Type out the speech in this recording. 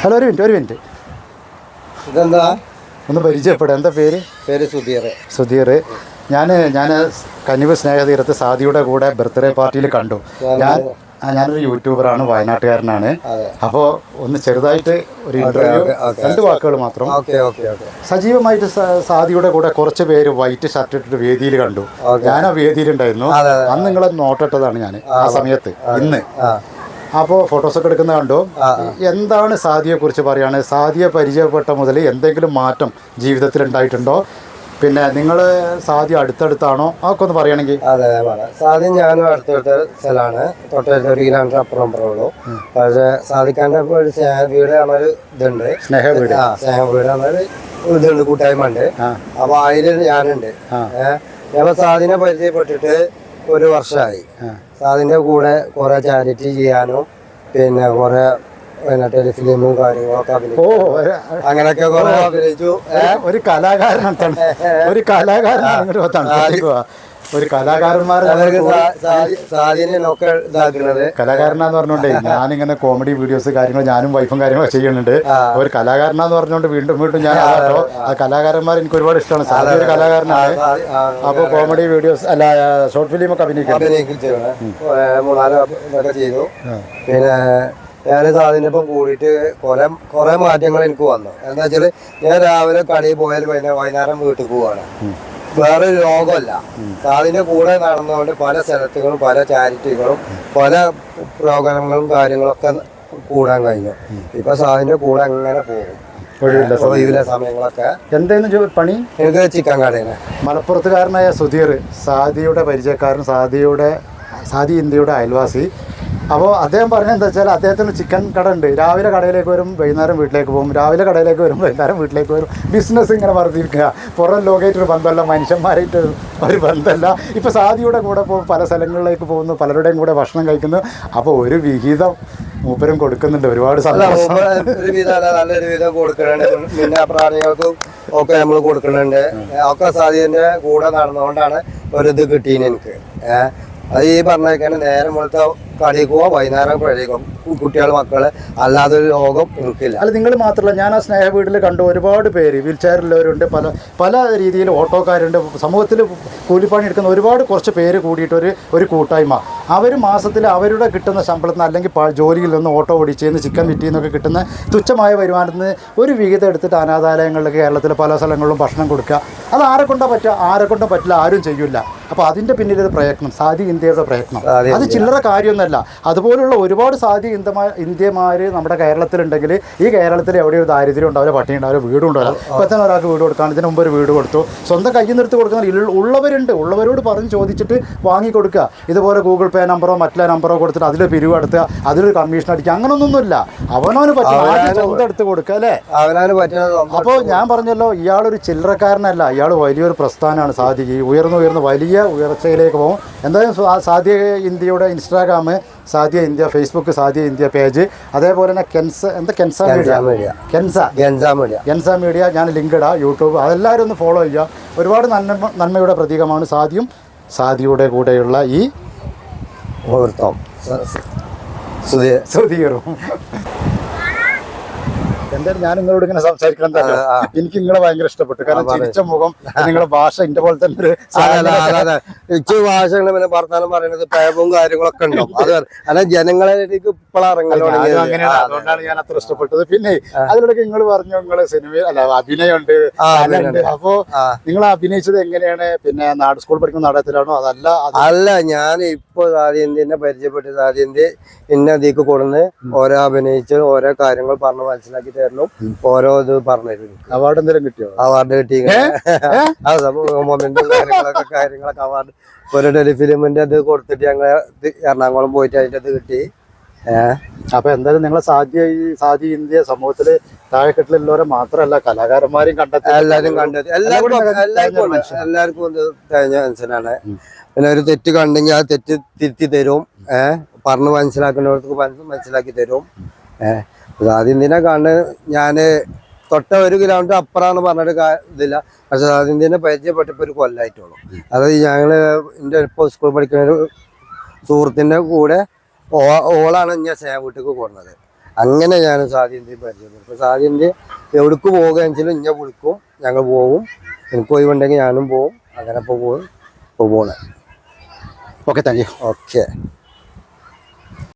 Hello ഒരു minute ഒരു minute. ഇതെന്താ? ഒന്ന് പരിചയപ്പെടാം. എന്താ പേര്? പേര് സുധീർ. സുധീർ. ഞാൻ ഞാൻ കനിവ് സ്നേഹതീരത്ത് സാദിയുടെ കൂടെ ബർത്ത്ഡേ പാർട്ടിയിൽ കണ്ടു. ഞാൻ ഞാനൊരു യൂട്യൂബറാണ് വയനാട്ടുകാരനാണ്. അപ്പോൾ ഒന്ന് ചെറുതായിട്ട് ഒരു ഇന്റർവ്യൂ. രണ്ട് വാക്കുകൾ മാത്രം. സജീവമായിട്ട് സാദിയുടെ കൂടെ കുറച്ച് പേര് വൈറ്റ് ഷർട്ട് ഇട്ടിട്ട് വേദിയിൽ കണ്ടു. ഞാൻ ആ വേദിയിലുണ്ടായിരുന്നു. അന്ന് നിങ്ങളെ നോട്ടിട്ടതാണ് ഞാൻ ആ സമയത്ത്. ഇന്ന്. അപ്പോൾ ഫോട്ടോസൊക്കെ എടുക്കുന്ന കണ്ടു? എന്താണ് സാദിയെ കുറിച്ച് പറയുകയാണ് സാദിയെ പരിചയപ്പെട്ട മുതൽ എന്തെങ്കിലും മാറ്റം ജീവിതത്തിൽ ഉണ്ടായിട്ടുണ്ടോ? പിന്നെ നിങ്ങൾ സാദി അടുത്തടുത്താണോ? അതൊക്കെ ഒന്ന് പറയുകയാണെങ്കിൽ. അതെ സാദ്യം ഞാനും അടുത്തടുത്ത സ്ഥലമാണ്. തൊട്ടടുത്ത ഒരു കിലോമീറ്റർ അപ്പുറം അപ്പുറം ഉള്ളൂ. പക്ഷേ ഒരു സ്നേഹ വീട് പറഞ്ഞൊരു ഇതുണ്ട്. സ്നേഹ വീട് ആ സ്നേഹ വീട് പറഞ്ഞൊരു ഇതുണ്ട് കൂട്ടായ്മ ഉണ്ട് അപ്പോൾ അപ്പൊ അതിൽ ഞാനുണ്ട്. ഞാൻ സാദിനെ പരിചയപ്പെട്ടിട്ട് ഒരു വർഷമായി. സാദിന്റെ കൂടെ കുറേ ചാരിറ്റി ചെയ്യാനും പിന്നെ കുറെ പിന്നെ ടെലിഫിലിമും കാര്യങ്ങളൊക്കെ ഓ അഭിനയിച്ചു ഒരു- അങ്ങനെയൊക്കെ കുറെ അഭിനയിച്ചു. ഒരു കലാകാരനാണ്. തണു- ഒരു കലാകാരനാണ് ഒരു കലാകാരന്മാരെ അവർക്ക് സാദിനെ ഒക്കെ ഇതാക്കുന്നത്. കലാകാരനാന്ന് പറഞ്ഞോണ്ടേ ഞാനിങ്ങനെ കോമഡി വീഡിയോസ് കാര്യങ്ങൾ ഞാനും വൈഫും കാര്യങ്ങളൊക്കെ ചെയ്യുന്നുണ്ട്. ഒരു കലാകാരനാന്ന് പറഞ്ഞോണ്ട് വീണ്ടും വീണ്ടും ഞാൻ ആട്ടോ ആ കലാകാരന്മാർ എനിക്ക് ഒരുപാട് ഇഷ്ടമാണ്. സാധ്യ ഒരു കലാകാരനാണ്. അപ്പൊ ആ, അപ്പോൾ കോമഡി വീഡിയോസ് അല്ല ഷോർട്ട് ഫിലിം ഒക്കെ അഭിനയിക്കും അഭിനയിച്ചു മൂന്നാൽ ഇതൊക്കെ ചെയ്തു. പിന്നെ ഞാൻ സാധനപ്പം കൂടിയിട്ട് കുറെ കുറെ മാറ്റങ്ങൾ എനിക്ക് വന്നു. എന്താ വെച്ചാൽ ഞാൻ രാവിലെ കടയിൽ പോയാൽ വൈകുന്നേരം വീട്ടിൽ പോവാണ്. വേറെ രോഗമല്ല. അതിന്റെ കൂടെ നടന്നുകൊണ്ട് പല സ്ഥലത്തുകളും പല ചാരിറ്റികളും പല പ്രോഗ്രാമുകളും കാര്യങ്ങളൊക്കെ കൂടാൻ കഴിഞ്ഞു. ഇപ്പൊ സാദിന്റെ കൂടെ അങ്ങനെ പോകും. ഒഴിവില്ല സമയങ്ങളൊക്കെ. എന്തായിരുന്നു പണി? എനിക്ക് ചിക്കൻ കടയാണ് മലപ്പുറത്തുകാരനായ സുധീർ സാദിയുടെ പരിചയക്കാരൻ സാദിയുടെ സാദി ഇന്ത്യയുടെ അയൽവാസി അപ്പോൾ അദ്ദേഹം പറഞ്ഞ എന്താ വെച്ചാൽ അദ്ദേഹത്തിന് ചിക്കൻ കട ഉണ്ട്. രാവിലെ കടയിലേക്ക് വരും വൈകുന്നേരം വീട്ടിലേക്ക് പോകും. രാവിലെ കടയിലേക്ക് വരും വൈകുന്നേരം വീട്ടിലേക്ക് വരും. ബിസിനസ് ഇങ്ങനെ വർദ്ധിക്കുക പുറം ലോകമായിട്ടൊരു ബന്ധമല്ല മനുഷ്യന്മാരായിട്ട് ഒരു ബന്ധമല്ല. ഇപ്പോൾ സാദിയുടെ കൂടെ പോകും പല സ്ഥലങ്ങളിലേക്ക് പോകുന്നു പലരുടെയും കൂടെ ഭക്ഷണം കഴിക്കുന്നു. അപ്പോൾ ഒരു വിഹിതം മൂപ്പരും കൊടുക്കുന്നുണ്ട്. ഒരുപാട് ഒരു നല്ലൊരു വിധം കൊടുക്കുന്നുണ്ട്. പിന്നെ പ്രാണികൾക്കും ഒക്കെ നമ്മൾ കൊടുക്കുന്നുണ്ട്. ഒക്കെ സാധ്യതന്റെ കൂടെ നടന്നുകൊണ്ടാണ് ഒരിത് കിട്ടീന് എനിക്ക്. അത് ഈ പറഞ്ഞേക്കാണ് നേരം വെളുത്ത കടയിൽ പോവാം വൈകുന്നേരം കഴിക്കും കുട്ടികൾ മക്കൾ അല്ലാതെ ഒരു രോഗം എനിക്കില്ല അല്ല നിങ്ങൾ മാത്രമല്ല ഞാൻ ആ സ്നേഹ വീട്ടിൽ കണ്ടു ഒരുപാട് പേര് വീൽ ചെയറിലുള്ളവരുണ്ട് പല പല രീതിയിൽ ഓട്ടോക്കാരുണ്ട് സമൂഹത്തിൽ കൂലിപ്പണി എടുക്കുന്ന ഒരുപാട് കുറച്ച് പേര് കൂടിയിട്ട് ഒരു ഒരു കൂട്ടായ്മ. അവർ മാസത്തിൽ അവരുടെ കിട്ടുന്ന ശമ്പളത്തിൽ നിന്ന് അല്ലെങ്കിൽ ജോലിയിൽ നിന്ന് ഓട്ടോ ഓടിച്ചെന്ന് ചിക്കൻ വിറ്റിൽ നിന്നൊക്കെ കിട്ടുന്ന തുച്ഛമായ വരുമാനത്തിൽ നിന്ന് ഒരു വിഹിതം എടുത്തിട്ട് അനാഥാലയങ്ങളിൽ കേരളത്തിലെ പല സ്ഥലങ്ങളിലും ഭക്ഷണം കൊടുക്കുക. അത് ആരെ കൊണ്ടാ പറ്റുക? ആരെ കൊണ്ടും പറ്റില്ല ആരും ചെയ്യില്ല. അപ്പോൾ അതിന്റെ പിന്നിലൊരു പ്രയത്നം സാധി ഇന്ത്യയുടെ പ്രയത്നം. അത് ചില്ലറ കാര്യമൊന്നുമല്ല അതുപോലുള്ള ഒരുപാട് സാധ്യ ഇന്ത്യമാർ ഇന്ത്യമാർ നമ്മുടെ കേരളത്തിലുണ്ടെങ്കിൽ ഈ കേരളത്തിൽ എവിടെ ഒരു ദാരിദ്ര്യം ഉണ്ടാവില്ല പട്ടിണി ഉണ്ടാവില്ല വീടും ഉണ്ടാവില്ല. ഇപ്പം തന്നെ ഒരാൾക്ക് വീട് കൊടുക്കാൻ ഇതിന് മുമ്പ് ഒരു വീട് കൊടുത്തു. സ്വന്തം കയ്യിൽ നിർത്തി കൊടുക്കുന്ന ഉള്ളവരുണ്ട്. ഉള്ളവരോട് പറഞ്ഞ് ചോദിച്ചിട്ട് വാങ്ങി കൊടുക്കുക. ഇതുപോലെ ഗൂഗിൾ പേ നമ്പറോ മറ്റുള്ള നമ്പറോ കൊടുത്തിട്ട് അതിൽ പിരിവ് നടത്തുക അതിലൊരു കമ്മീഷൻ അടിക്കുക അങ്ങനൊന്നുമില്ല. അവനവന് പറ്റും. എടുത്ത് കൊടുക്കുക അല്ലേ? അപ്പോൾ ഞാൻ പറഞ്ഞല്ലോ ഇയാളൊരു ചില്ലറക്കാരനല്ല. ഇയാൾ വലിയൊരു പ്രസ്ഥാനമാണ്. സാധ്യ ഈ ഉയർന്നു ഉയർന്ന് വലിയ ഉയർച്ചയിലേക്ക് പോകും. എന്തായാലും സാധ്യ ഇന്ത്യയുടെ Instagram Sadiya India Facebook Sadhya India page അതേപോലെ തന്നെ കെൻസ എന്താ Kenza media? Media. Kenza. Kenza media. Kenza media ഞാൻ ലിങ്ക് ഇടാ യൂട്യൂബ് അതെല്ലാവരും ഒന്ന് ഫോളോ ചെയ്യുക. ഒരുപാട് നന്മ നന്മയുടെ പ്രതീകമാണ് സാധ്യം സാധ്യയുടെ കൂടെയുള്ള ഈ മുഹൂർത്തം. സുധീറും. എന്തായാലും ഞാൻ നിങ്ങളോട് ഇങ്ങനെ സംസാരിക്കണം തന്നെ. എനിക്ക് നിങ്ങളെ ഭയങ്കര ഇഷ്ടപ്പെട്ടു. കാരണം ചിരിച്ച മുഖം നിങ്ങളുടെ ഭാഷ എന്റെ പോലെ തന്നെ ഒരു ഇച്ചു ഭാഷകൾ പിന്നെ വർത്താനം പറയുന്നത് പേപ്പും കാര്യങ്ങളൊക്കെ ഉണ്ടാവും അത് അല്ല ഇറങ്ങലോ അങ്ങനെയാണ്. അതുകൊണ്ടാണ് ഞാൻ അത്ര ഇഷ്ടപ്പെട്ടത്. പിന്നെ അതിലൂടെ നിങ്ങൾ പറഞ്ഞു നിങ്ങൾ സിനിമ അല്ല അഭിനയമുണ്ട് അപ്പോ നിങ്ങൾ അഭിനയിച്ചത് എങ്ങനെയാണ്? പിന്നെ നാട് സ്കൂൾ പഠിക്കുന്ന നാടകത്തിലാണോ? അതല്ല അല്ല ഞാൻ ഇപ്പൊ ആദ്യന്തിനെ പരിചയപ്പെട്ടത് ആദ്യന്തി ഇന്ന ഇതിക്ക് കൊടുന്ന് ഓരോ അഭിനയിച്ച് ഓരോ കാര്യങ്ങൾ പറഞ്ഞ് മനസ്സിലാക്കി തരണം ഓരോ ഇത് പറഞ്ഞു അവാർഡ് എന്തെങ്കിലും കിട്ടിയോ? അവാർഡ് കിട്ടി. മൊമെന്റും കാര്യങ്ങളൊക്കെ കാര്യങ്ങളൊക്കെ അവാർഡ് ഒരു ടെലിഫിലിമിന്റെ അത് കൊടുത്തിട്ട് ഞങ്ങൾ എറണാകുളം പോയിട്ട് അതിന്റെ അത് കിട്ടി. അപ്പൊ എന്തായാലും നിങ്ങളെ സാധ്യ ഈ സാധ്യ ഇന്ത്യ സമൂഹത്തിൽ താഴെക്കെട്ടിലുള്ളവരെ മാത്രമല്ല കലാകാരന്മാരെയും കണ്ടെത്തി. എല്ലാരും കണ്ടെത്തി. എല്ലാവർക്കും എല്ലാവർക്കും മനുഷ്യനാണ്. പിന്നെ ഒരു തെറ്റ് കണ്ടെങ്കിൽ ആ തെറ്റ് തിരുത്തി തരും. ഏഹ് പറഞ്ഞ് മനസ്സിലാക്കുന്നവർക്ക് പറഞ്ഞ് മനസ്സിലാക്കി തരും. ഏഹ് ദിനെ കണ്ട് ഞാൻ തൊട്ട ഒരു കിലോമീറ്റർ അപ്പുറമാണ് പറഞ്ഞിട്ട് ഇതില്ല. പക്ഷെ ആദ്യം ദിനെ പരിചയപ്പെട്ടപ്പോ ഒരു കൊല്ലായിട്ടുള്ളൂ. അതായത് ഞങ്ങൾ എന്റെ ഇപ്പോൾ സ്കൂൾ പഠിക്കുന്ന ഒരു സുഹൃത്തിന്റെ കൂടെ ഓ- ഓളാണ് ഞാൻ സ്നേഹ വീട്ടിലേക്ക് പോകുന്നത് അങ്ങനെ ഞാൻ സാധ്യത പരിചയപ്പെടും ഇപ്പൊ സാധ്യത എവിടേക്ക് വെച്ചാൽ ഇഞ്ഞ വിളിക്കും. ഞങ്ങൾ പോകും എനിക്ക് ഒഴിവുണ്ടെങ്കിൽ ഞാനും പോകും അങ്ങനെ ഇപ്പോൾ പോകും ഇപ്പോൾ പോണേ. Okay thank you okay